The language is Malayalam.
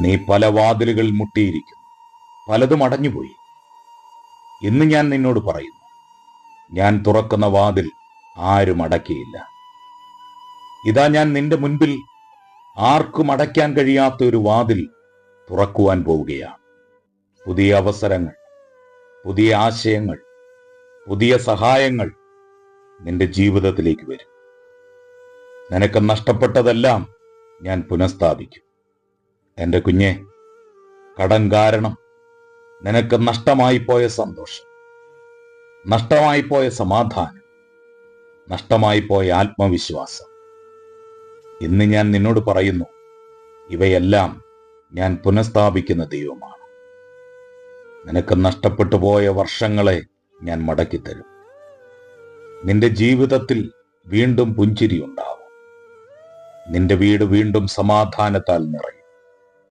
നീ പല വാതിലുകൾ മുട്ടിയിരിക്കുന്നു. പലതും അടഞ്ഞുപോയി. ഇന്ന് ഞാൻ നിന്നോട് പറയുന്നു ഞാൻ തുറക്കുന്ന വാതിൽ ആരും അടക്കിയില്ല ഇതാ ഞാൻ നിന്റെ മുൻപിൽ ആർക്കും അടയ്ക്കാൻ കഴിയാത്ത ഒരു വാതിൽ തുറക്കുവാൻ പോവുകയാണ്. പുതിയ അവസരങ്ങൾ പുതിയ ആശയങ്ങൾ പുതിയ സഹായങ്ങൾ നിന്റെ ജീവിതത്തിലേക്ക് വരും. നിനക്ക് നഷ്ടപ്പെട്ടതെല്ലാം ഞാൻ പുനഃസ്ഥാപിക്കും. എന്റെ കുഞ്ഞെ കടം കാരണം നിനക്ക് നഷ്ടമായി പോയ സന്തോഷം നഷ്ടമായി പോയ സമാധാനം നഷ്ടമായി പോയ ആത്മവിശ്വാസം. ഇന്ന് ഞാൻ നിന്നോട് പറയുന്നു ഇവയെല്ലാം ഞാൻ പുനഃസ്ഥാപിക്കുന്ന ദൈവമാണ്. നിനക്ക് നഷ്ടപ്പെട്ടു പോയ വർഷങ്ങളെ ഞാൻ മടക്കിത്തരും. നിന്റെ ജീവിതത്തിൽ വീണ്ടും പുഞ്ചിരി ഉണ്ടാവും നിന്റെ വീട് വീണ്ടും സമാധാനത്താൽ നിറയും.